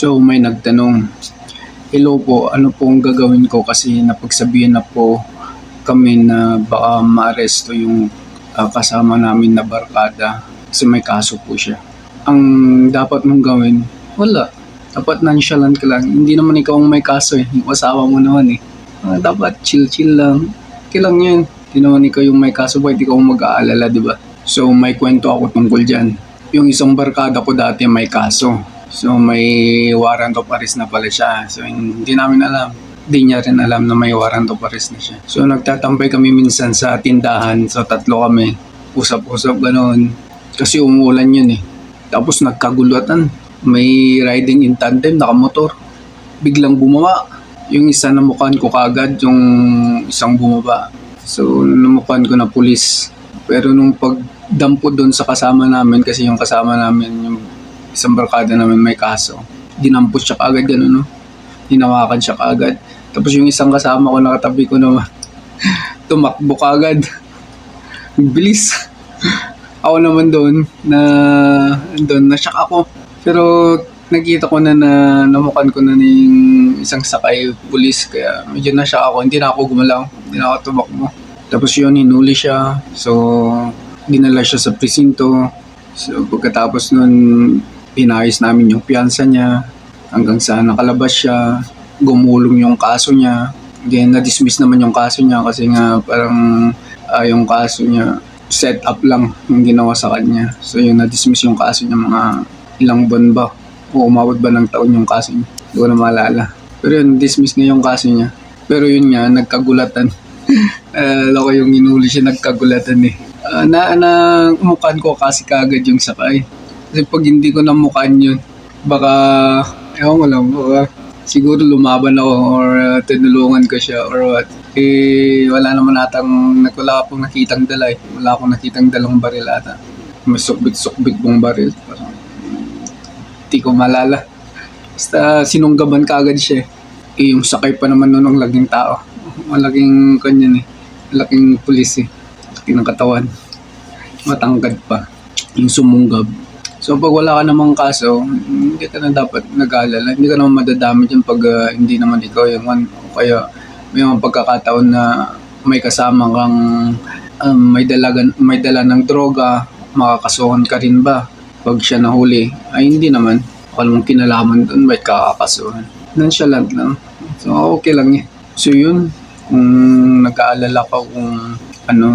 So may nagtanong, Hello po, ano po ang gagawin ko kasi napagsabihan na po kami na baka maaresto yung ah, kasama namin na barkada kasi may kaso po siya. Ang dapat mong gawin, wala. Dapat nonchalant ka lang. Hindi naman ikaw ang may kaso eh. Yung asawa mo naman eh. Ah, dapat chill-chill lang. Okay lang yun. Hindi naman ikaw yung may kaso, bakit ikaw mag-aalala, di ba? So may kwento ako tungkol dyan. Yung isang barkada ko dati may kaso. So may warrant of arrest na pala siya. So hindi namin alam. Hindi niya rin alam na may warrant of arrest na siya. So nagtatampay kami minsan sa tindahan. So tatlo kami. Usap-usap ganoon. Kasi umuulan yun eh. Tapos nagkagulutan. May riding in tandem, nakamotor. Biglang bumaba. Yung isa namukan ko kagad, yung isang bumaba. So namukan ko na pulis. Pero nung pagdampo doon sa kasama namin, kasi yung kasama namin, yung isang barkada namin may kaso. Dinampot siya kaagad gano'n, no? Hinawakan siya kaagad. Tapos yung isang kasama ko nakatabi ko naman, tumakbo kaagad. Bilis. ako naman doon na doon na shock ako. Pero nakita ko na na namukan ko na yung isang sakay pulis kaya medyo na shock ako. Hindi na ako gumalaw. Hindi na ako tumakbo. Tapos yun, hinuli siya. So, dinala siya sa presinto. So, pagkatapos nun, pinayos namin yung piyansa niya hanggang sa nakalabas siya. Gumulong yung kaso niya. Then, na-dismiss naman yung kaso niya kasi nga parang ah, yung kaso niya set up lang yung ginawa sa kanya. So, yun, na-dismiss yung kaso niya mga ilang buwan ba? O umabot ba ng taon yung kaso niya? Hindi ko na maalala. Pero yun, dismiss na yung kaso niya. Pero yun nga, nagkagulatan. uh, yung inuli siya nagkagulatan eh. Ah, na, na, umukan ko kasi kagad yung sakay. Kasi pag hindi ko namukan yun, baka, ewan ko lang, baka siguro lumaban ako or uh, tinulungan ko siya or what. Eh, wala naman atang, wala akong nakitang dala eh. Wala akong nakitang dalang baril ata. May sukbit-sukbit kong baril. Parang, hindi ko malala. Basta sinunggaban kagad siya eh. Eh, yung sakay pa naman nun ng laging tao. Malaking kanyan eh. Malaking pulis eh. Laki ng katawan. Matangkad pa. Yung sumunggab. So pag wala ka namang kaso, hindi ka na dapat nag-aalala. Hindi ka naman madadami dyan pag ah, hindi naman ikaw yung one. O kaya may mga pagkakataon na may kasama kang um, may, dalagan, may dala ng droga, makakasuhan ka rin ba? Pag siya nahuli, ay hindi naman. Walang kinalaman doon, ba't kakakasuhan? Nonchalant lang. So okay lang eh. So yun, kung nag-aalala ka kung ano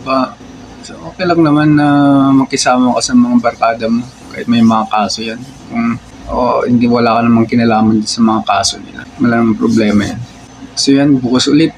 ba, so okay lang naman na makisama ka sa mga barkada mo kahit may mga kaso yan. Kung o hindi wala ka namang kinalaman sa mga kaso nila. Wala namang problema yan. So yan, bukas ulit.